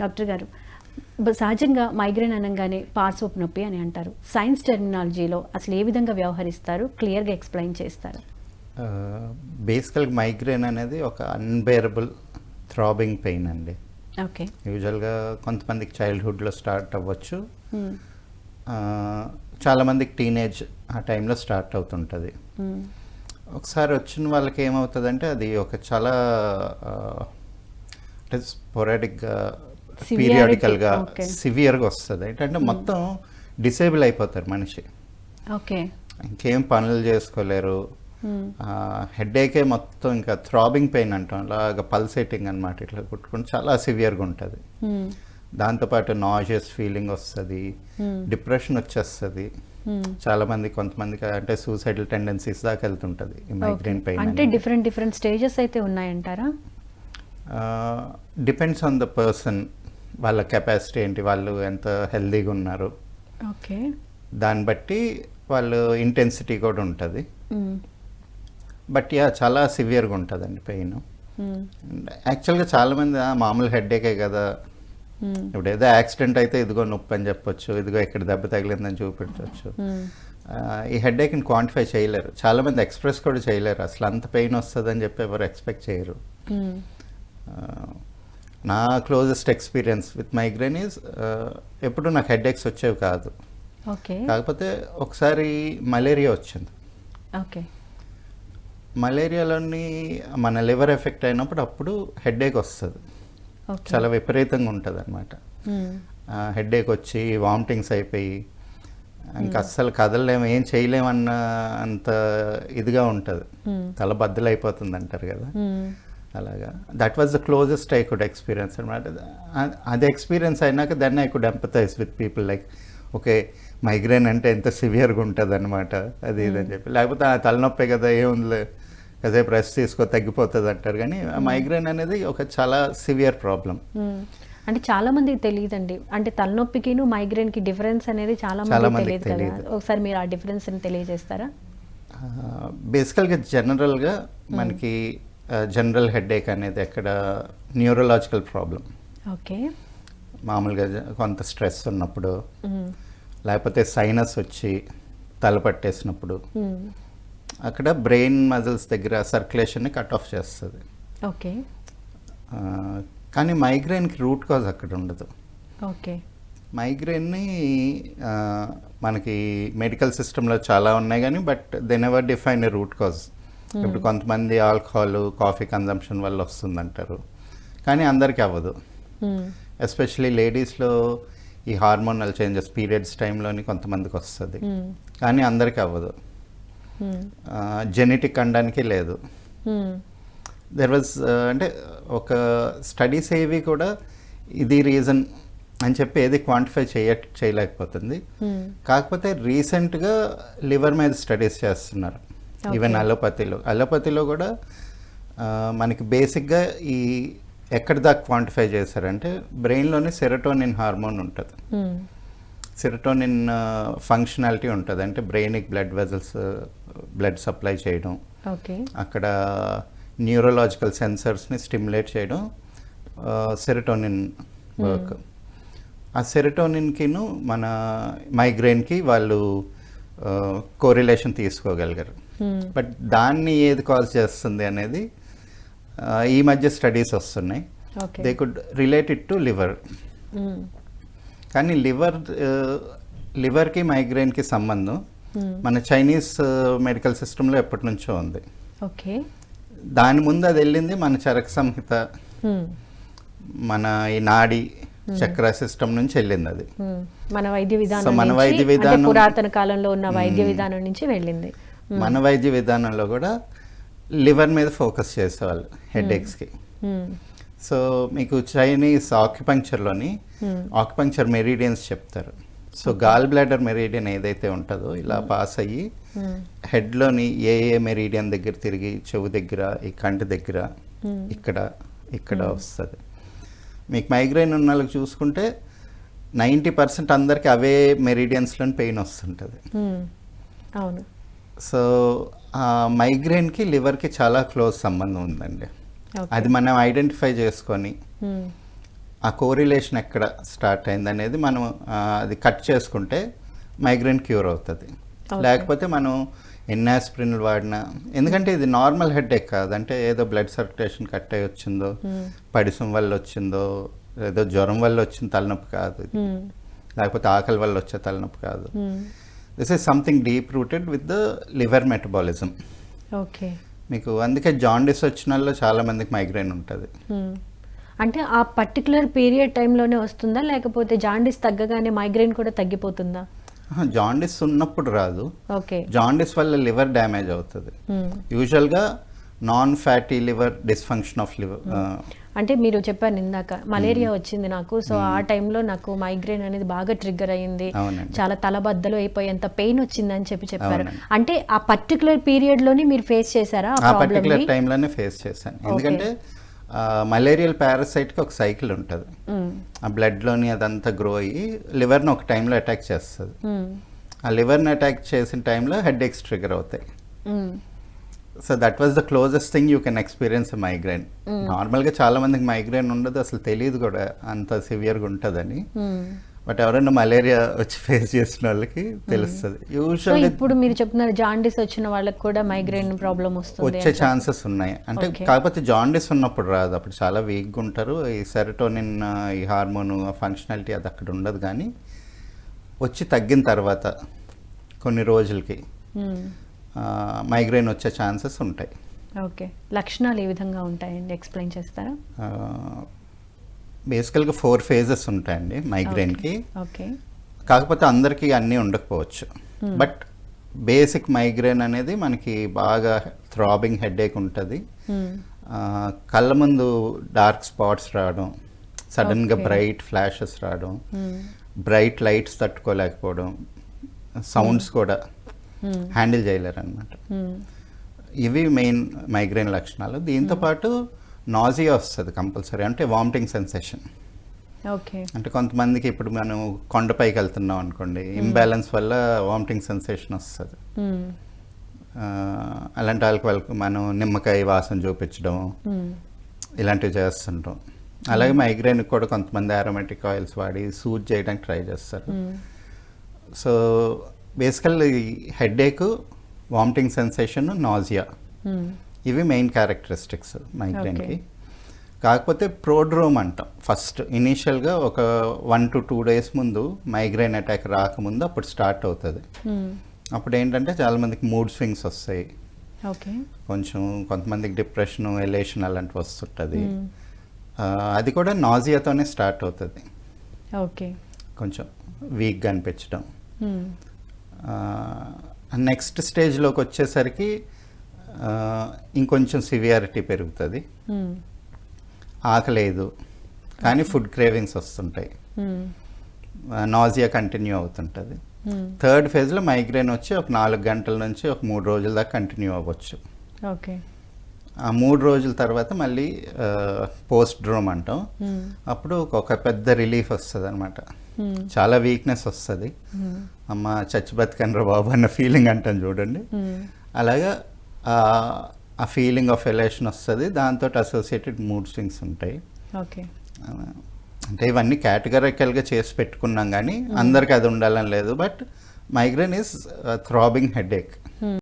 Doctor గారు. సహజంగా migraine అనగానే పార్శ్వపు నొప్పి అని అంటారు. సైన్స్ టెర్మినాలజీలో అసలు ఏ విధంగా వ్యవహరిస్తారు? క్లియర్గా ఎక్స్ప్లెయిన్ చేస్తారు. బేసికల్ మైగ్రేన్ అనేది ఒక అన్బేరబుల్ థ్రాబింగ్ పెయిన్ అండి. ఓకే. యూజువల్గా కొంతమందికి చైల్డ్హుడ్లో స్టార్ట్ అవ్వచ్చు. చాలామందికి టీనేజ్ ఆ టైంలో స్టార్ట్ అవుతుంటుంది. ఒకసారి వచ్చిన వాళ్ళకి ఏమవుతుందంటే అది ఒక చాలా అంటే స్పొరాటిక్గా పీరియాడికల్గా. సివియర్గా వస్తుంది. ఏంటంటే మొత్తం డిసేబుల్ అయిపోతారు మనిషి. ఓకే ఇంకేం పనులు చేసుకోలేరు. హెడేకే మొత్తం ఇంకా థ్రాబింగ్ పెయిన్ అంటాం. అలాగా పల్సేటింగ్ అనమాట ఇట్లా కుట్టుకుంటే చాలా సివియర్గా ఉంటుంది. దాంతోపాటు నాజియస్ ఫీలింగ్ వస్తుంది. డిప్రెషన్ వచ్చేస్తుంది. చాలా మంది కొంతమందికి అంటే సూసైడల్ టెండెన్సీస్ దాకా వెళ్తుంటుంది మైగ్రేన్ పెయిన్ అంటే డిఫరెంట్ డిఫరెంట్ స్టేజెస్ అయితే ఉన్నాయంటారా? డిపెండ్స్ ఆన్ ద పర్సన్ వాళ్ళ కెపాసిటీ ఏంటి వాళ్ళు ఎంత హెల్దీగా ఉన్నారు. ఓకే. దాన్ని బట్టి వాళ్ళు ఇంటెన్సిటీ కూడా ఉంటుంది. బట్ యా చాలా సివియర్గా ఉంటుందండి పెయిన్ యాక్చువల్గా చాలామంది "ఆ, మామూలు హెడ్ఏకే కదా. ఇప్పుడు ఏదో యాక్సిడెంట్ అయితే ఇదిగో నొప్పి అని చెప్పొచ్చు ఇదిగో ఇక్కడ దెబ్బ తగిలిందని చూపించవచ్చు ఈ హెడ్ఏక్ని క్వాంటిఫై చేయలేరు. చాలామంది ఎక్స్ప్రెస్ కూడా చేయలేరు. అసలు అంత పెయిన్ వస్తుందని చెప్పి ఎవరు ఎక్స్పెక్ట్ చేయరు నా closest experience with migraine is ఎప్పుడు నాకు హెడ్ఏక్స్ వచ్చేవి కాదు. ఓకే. కాకపోతే ఒకసారి మలేరియా వచ్చింది. ఓకే. మలేరియాలోని మన లివర్ ఎఫెక్ట్ అయినప్పుడు అప్పుడు హెడ్ఏక్ వస్తుంది. చాలా విపరీతంగా ఉంటుంది అనమాట హెడ్ఏక్ వచ్చి వామిటింగ్స్ అయిపోయి ఇంకా అస్సలు కదలలేము ఏం చేయలేమన్న అంత ఇదిగా ఉంటుంది. తల బద్దలైపోతుంది అంటారు కదా అలాగా. That was the closest I could experience అనమాట. అది ఎక్స్పీరియన్స్ అయినాక then I could empathise with people like okay migraine అంటే ఎంత సివియర్గా ఉంటుంది అనమాట అది ఇది అని చెప్పి. లేకపోతే "ఆ, తలనొప్పే కదా ఏముందిలే కాసేపు రెస్ట్ తీసుకో తగ్గిపోతుంది అంటారు కానీ మైగ్రేన్ అనేది ఒక చాలా సివియర్ ప్రాబ్లం మ్మ్. అంటే చాలా మందికి తెలియదండి. అంటే తలనొప్పికిను మైగ్రేన్కి డిఫరెన్స్ అనేది చాలా మందికి మందికి తెలియదు కదా. ఒకసారి మీరు ఆ డిఫరెన్స్ తెలియజేస్తారా? బేసికల్గా జనరల్గా మనకి జనరల్ హెడేక్ అనేది ఎక్కడ న్యూరలాజికల్ ప్రాబ్లం ఓకే. మామూలుగా కొంత స్ట్రెస్ ఉన్నప్పుడు. లేకపోతే సైనస్ వచ్చి తల పట్టేసినప్పుడు. అక్కడ బ్రెయిన్ మజిల్స్ దగ్గర సర్క్యులేషన్ని కట్ ఆఫ్ చేస్తుంది. ఓకే. కానీ మైగ్రేన్కి రూట్ కాజ్ అక్కడ ఉండదు. ఓకే. మైగ్రేన్ని ఆ, మనకి మెడికల్ సిస్టంలో చాలా ఉన్నాయి కానీ but then ever define root cause ఇప్పుడు కొంతమంది ఆల్కహాల్ కాఫీ కన్జంప్షన్ వల్ల వస్తుందంటారు కానీ అందరికీ అవ్వదు మ్మ్. ఎస్పెషలీ లేడీస్లో ఈ హార్మోనల్ చేంజెస్ పీరియడ్స్ టైంలోని కొంతమందికి వస్తుంది మ్మ్. కానీ అందరికీ అవ్వదు. జెనెటిక్ అనడానికి లేదు. దెర్ వాజ్ అంటే ఒక స్టడీస్ ఏవి కూడా ఇది రీజన్ అని చెప్పి ఏది క్వాంటిఫై చేయ చేయలేకపోతుంది. కాకపోతే రీసెంట్గా లివర్ మీద స్టడీస్ చేస్తున్నారు ఈవెన్. అలోపతిలో అలోపతిలో కూడా మనకి బేసిక్గా ఈ ఎక్కడి దాకా క్వాంటిఫై చేశారంటే బ్రెయిన్లోని సెరటోనిన్ హార్మోన్ ఉంటుంది. సెరటోనిన్ ఫంక్షనాలిటీ ఉంటుంది. అంటే బ్రెయిన్కి బ్లడ్ వెజల్స్ బ్లడ్ సప్లై చేయడం. ఓకే అక్కడ న్యూరలాజికల్ సెన్సర్స్ని స్టిమ్యులేట్ చేయడం సెరటోనిన్ వర్క్ ఆ సెరటోనిన్కిను మన మైగ్రెయిన్కి వాళ్ళు కోరిలేషన్ తీసుకోగలిగారు. బట్ దాన్ని ఏది కాజ్ చేస్తుంది అనేది ఈ మధ్య స్టడీస్ వస్తున్నాయి. They could related to liver. కానీ లివర్ లివర్కి మైగ్రెయిన్కి సంబంధం మ్మ్. మన చైనీస్ మెడికల్ సిస్టంలో ఎప్పటి నుంచో ఉంది. ఓకే దాని ముందు అది వెళ్ళింది మన చరక సంహిత మ్మ్. మన ఈ నాడి చక్ర సిస్టమ్ నుంచి వెళ్ళింది అది. మన వైద్య విధానం మన వైద్య విధానం- పురాతన కాలంలో ఉన్న వైద్య విధానం నుంచి వెళ్ళింది. మన వైద్య విధానంలో కూడా లివర్ మీద ఫోకస్ చేసేవాళ్ళు హెడేక్స్కి మ్మ్. సో మీకు చైనీస్ ఆక్యుపంక్చర్లోని Hmm. ఆక్యుపంక్చర్ మెరీడియన్స్ చెప్తారు సో గాల్ బ్లాడర్ మెరీడియన్ ఏదైతే ఉంటుందో ఇలా పాస్ అయ్యి. హెడ్లోని ఏ ఏ మెరీడియన్ దగ్గర తిరిగి చెవు దగ్గర ఈ కంటి దగ్గర Hmm. ఇక్కడ ఇక్కడ వస్తుంది మీకు మైగ్రైన్ ఉన్న వాళ్ళకి చూసుకుంటే నైంటీ పర్సెంట్ అందరికి అవే మెరీడియన్స్లోని పెయిన్ వస్తుంటుంది. అవును సో మైగ్రేన్కి లివర్కి చాలా క్లోజ్ సంబంధం ఉందండి అది మనం ఐడెంటిఫై చేసుకొని మ్మ్. ఆ కోరిలేషన్ ఎక్కడ స్టార్ట్ అయింది అనేది మనం అది కట్ చేసుకుంటే మైగ్రేన్ క్యూర్ అవుతుంది. లేకపోతే మనం ఎన్ని ఆస్పిరిన్లు వాడినా ఎందుకంటే ఇది నార్మల్ హెడ్ ఎక్ కాదు అంటే ఏదో బ్లడ్ సర్క్యులేషన్ కట్ అయ్యి వచ్చిందో పడిసం వల్ల వచ్చిందో ఏదో జ్వరం వల్ల వచ్చిన తలనొప్పి కాదు. Hmm. లేకపోతే ఆకలి వల్ల వచ్చే తలనొప్పి కాదు Hmm. This is something deep rooted with the liver metabolism okay మీకు అందుకే జాండీస్ వచ్చిన వాళ్ళు చాలా మందికి మైగ్రేన్ ఉంటుంది. Hmm. అంటే ఆ పర్టికులర్ పీరియడ్ టైంలోనే వస్తుందా? లేకపోతే జాండీస్ తగ్గగానే మైగ్రేన్ కూడా తగ్గిపోతుందా? జాండీస్ ఉన్నప్పుడు రాదు. ఓకే జాండీస్ వల్ల లివర్ డ్యామేజ్ అవుతుంది. యూజువల్గా non fatty liver dysfunction of liver అంటే మీరు చెప్పారు ఇందాక మలేరియా వచ్చింది నాకు. సో ఆ టైంలో నాకు మైగ్రేన్ అనేది బాగా ట్రిగ్గర్ అయ్యింది. అవునండి. చాలా తలబద్దలు అయిపోయేంత పెయిన్ వచ్చిందని చెప్పి చెప్పారు. అంటే ఆ పర్టికులర్ పీరియడ్లోనే మీరు ఫేస్ చేశారా ఆ పర్టికులర్ టైంలోనే ఫేస్ చేశాను. ఎందుకంటే మలేరియల్ పారాసైట్కి ఒక సైకిల్ ఉంటుంది. ఆ బ్లడ్లోని అదంతా గ్రో అయ్యి లివర్ని ఒక టైంలో అటాక్ చేస్తుంది. ఆ లివర్ని అటాక్ చేసిన టైంలో హెడ్ ఎక్స్ ట్రిగర్ అవుతాయి. So that was the closest thing you can experience migraine నార్మల్గా చాలా మందికి మైగ్రేన్ ఉండదు అసలు తెలియదు కూడా అంత సివియర్గా ఉంటుందని బట్ ఎవరైనా మలేరియా వచ్చి ఫేస్ చేసిన వాళ్ళకి తెలుస్తుంది సో యూజువల్గా ఇప్పుడు మీరు చెప్తున్నారు జాండీస్ వచ్చిన వాళ్ళకి కూడా మైగ్రేన్ ప్రాబ్లం వస్తుంది వచ్చే ఛాన్సెస్ ఉన్నాయి. అంటే. కాకపోతే జాండీస్ ఉన్నప్పుడు రాదు. అప్పుడు చాలా వీక్గా ఉంటారు. ఈ సెరటోనిన్ ఈ హార్మోన్ ఫంక్షనాలిటీ అది అక్కడ ఉండదు కానీ వచ్చి తగ్గిన తర్వాత కొన్ని రోజులకి మైగ్రేన్ వచ్చే ఛాన్సెస్ ఉంటాయి. ఓకే. లక్షణాలు ఏ విధంగా ఉంటాయండి? ఎక్స్ప్లెయిన్ చేస్తారా? బేసికల్గా ఫోర్ ఫేజెస్ ఉంటాయండి మైగ్రేన్కి ఓకే. కాకపోతే అందరికీ అన్నీ ఉండకపోవచ్చు. బట్ బేసిక్ మైగ్రేన్ అనేది మనకి బాగా థ్రాబింగ్ హెడేక్ ఉంటుంది. కళ్ళ ముందు డార్క్ స్పాట్స్ రావడం సడన్గా. బ్రైట్ ఫ్లాషెస్ రావడం బ్రైట్ లైట్స్ తట్టుకోలేకపోవడం సౌండ్స్ కూడా హ్యాండిల్ చేయలేరు అనమాట ఇవి మెయిన్ మైగ్రేన్ లక్షణాలు. దీంతో పాటు నాజియా వస్తుంది కంపల్సరీ అంటే వామిటింగ్ సెన్సేషన్. ఓకే. అంటే కొంతమందికి ఇప్పుడు మనం కొండపైకి వెళ్తున్నాం అనుకోండి ఇంబ్యాలెన్స్ వల్ల వామిటింగ్ సెన్సేషన్ వస్తుంది. ఆ, అలాంటి వాళ్ళకి వాళ్ళకి మనం నిమ్మకాయ వాసన చూపించడం ఇలాంటివి చేస్తుంటాం. అలాగే మైగ్రేన్ కూడా కొంతమంది ఆరోమేటిక్ ఆయిల్స్ వాడి సూట్ చేయడానికి ట్రై చేస్తారు. So basical headache vomiting sensation nausea. ఇవి మెయిన్ క్యారెక్టరిస్టిక్స్ మైగ్రేన్కి. కాకపోతే ప్రోడ్రోమ్ అంటాం. ఫస్ట్ ఇనీషియల్గా ఒక వన్ టు టూ డేస్ ముందు మైగ్రేన్ అటాక్ రాకముందు అప్పుడు స్టార్ట్ అవుతుంది. అప్పుడు ఏంటంటే చాలామందికి మూడ్ స్వింగ్స్ వస్తాయి. ఓకే కొంచెం కొంతమందికి డిప్రెషన్ ఎలేషన్ అలాంటివి వస్తుంటుంది. ఆ, అది కూడా నాజియాతోనే స్టార్ట్ అవుతుంది. ఓకే కొంచెం వీక్గా అనిపించడం. నెక్స్ట్ స్టేజ్లోకి వచ్చేసరికి ఇంకొంచెం సివియారిటీ పెరుగుతుంది. ఆకలేదు. కానీ ఫుడ్ క్రేవింగ్స్ వస్తుంటాయి. నాజియా కంటిన్యూ అవుతుంటుంది. థర్డ్ ఫేజ్లో మైగ్రేన్ వచ్చి ఒక నాలుగు గంటల నుంచి ఒక మూడు రోజుల దాకా కంటిన్యూ అవ్వచ్చు. ఓకే. ఆ మూడు రోజుల తర్వాత మళ్ళీ పోస్ట్ డ్రోమ్ అంటాం. అప్పుడు ఒక పెద్ద రిలీఫ్ వస్తుంది అనమాట చాలా వీక్నెస్ వస్తుంది. అమ్మ చచ్చి బతికనరా బాబు అన్న ఫీలింగ్ అంటాం చూడండి. అలాగా ఆ- ఫీలింగ్ ఆఫ్ ఎలేషన్ వస్తుంది. దాంతో అసోసియేటెడ్ మూడ్ స్వింగ్స్ ఉంటాయి. ఓకే. అంటే ఇవన్నీ కేటగరికల్గా చేసి పెట్టుకున్నాం కానీ అందరికి అది ఉండాలని లేదు. But migraine is throbbing headache